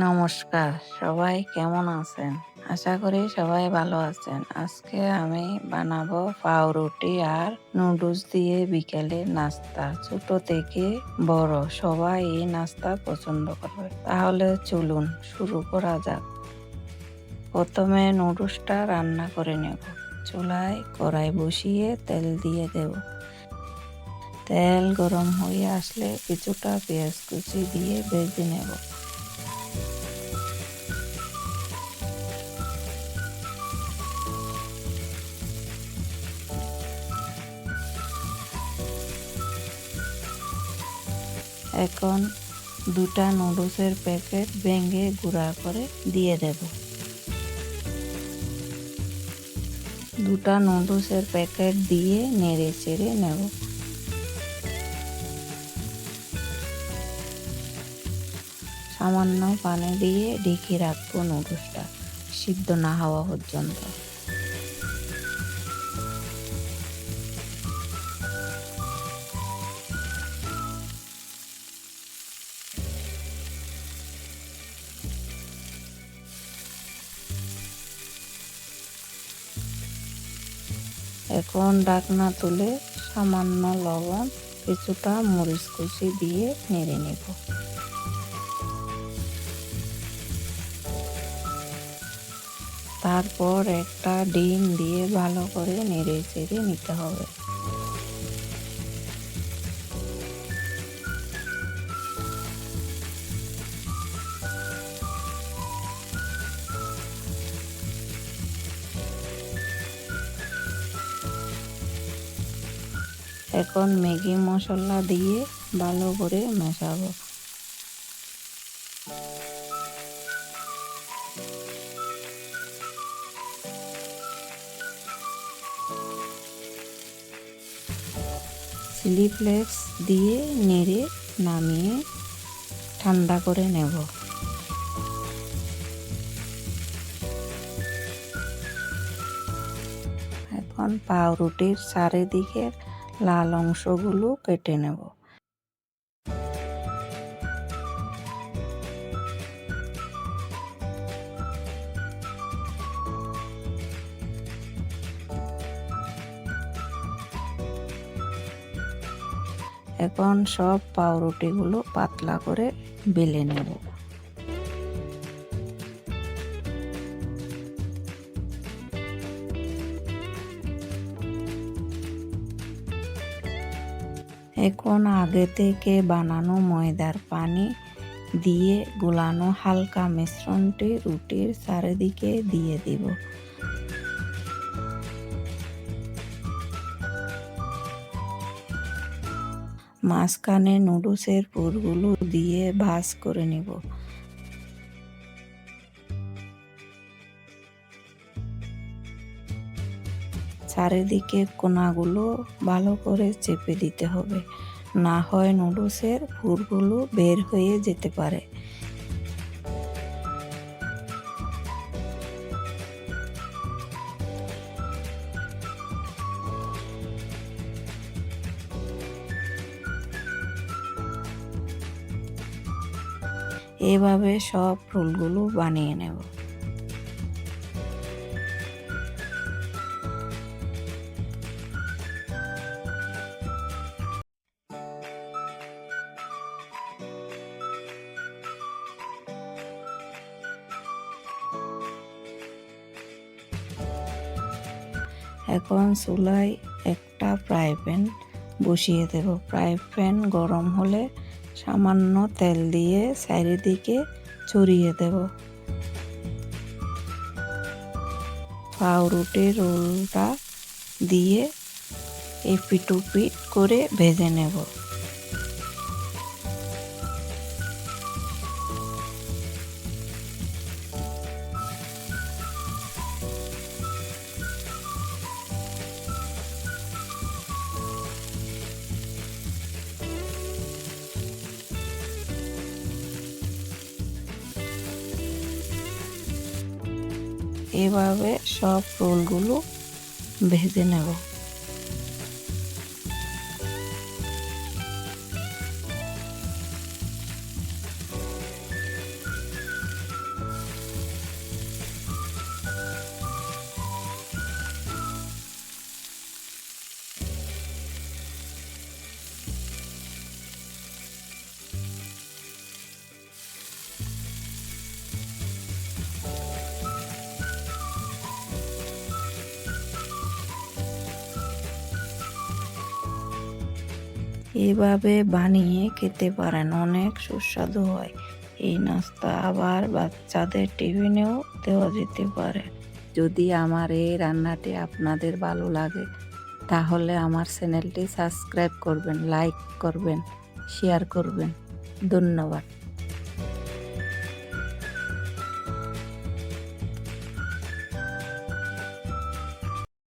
নমস্কার, সবাই কেমন আছেন? আশা করি সবাই ভালো আছেন। আজকে আমি বানাবো পাউরুটি আর নুডলস দিয়ে বিকেলে নাস্তা। ছোট থেকে বড়, সবাই এই নাস্তা পছন্দ করবে। তাহলে চলুন শুরু করা যাক। প্রথমে নুডলসটা রান্না করে নেব। চুলায় কড়াই বসিয়ে তেল দিয়ে দেব। তেল গরম হয়ে আসলে কিছুটা পেঁয়াজ কুচি দিয়ে ভেজে নেব। এখন দুটা নুডলসের প্যাকেট ভেঙে গুঁড়া করে দিয়ে দেব। দুটা নুডলসের প্যাকেট দিয়ে নেড়ে চেড়ে নেব। সামান্য পানি দিয়ে ঢেকে রাখব নুডলসটা, সিদ্ধ না হওয়া পর্যন্ত। এখন ডাকনা তুলে সামান্য লবণ, কিছুটা মরিচ কুচি দিয়ে নেড়ে নেব। তারপর একটা ডিম দিয়ে ভালো করে নেড়ে চেড়ে নিতে হবে। এখন ম্যাগি মশলা দিয়ে ভালো করে মেশাবো। চিলি ফ্লেক্স দিয়ে নেড়ে নামিয়ে ঠান্ডা করে নেব। এখন পাউরুটির চারিদিকে লাল অংশগুলো কেটে নেব। এখন সব পাউরুটিগুলো পাতলা করে বেলে নেব। এখন আগে থেকে বানানো ময়দার পানি দিয়ে গোলানো হালকা মিশ্রণটি রুটির চারিদিকে দিয়ে দিব। মাঝখানে নুডলসের পুরগুলো দিয়ে ভাজ করে নিব। চারিদিকে কোনাগুলো ভালো করে চেপে দিতে হবে। না হয় নুডলসের পুরগুলো বের হয়ে যেতে পারে। এভাবে সব রোলগুলো বানিয়ে নেব। এখন চুলায় একটা ফ্রাই প্যান বসিয়ে দেব। ফ্রাই প্যান গরম হলে সামান্য তেল দিয়ে চারিদিকে ছড়িয়ে দেব। পাউরুটি রোলটা দিয়ে এপিটুপিট করে ভেজে নেব। এভাবে সব রোলগুলো ভেজে নেব। এভাবে বানিয়ে খেতে পারেন, অনেক সুস্বাদু হয়। এই নাস্তা আবার বাচ্চাদের টিফিনেও দেওয়া যেতে পারে। যদি আমার এই রান্নাটি আপনাদের ভালো লাগে, তাহলে আমার চ্যানেলটি সাবস্ক্রাইব করবেন, লাইক করবেন, শেয়ার করবেন। ধন্যবাদ।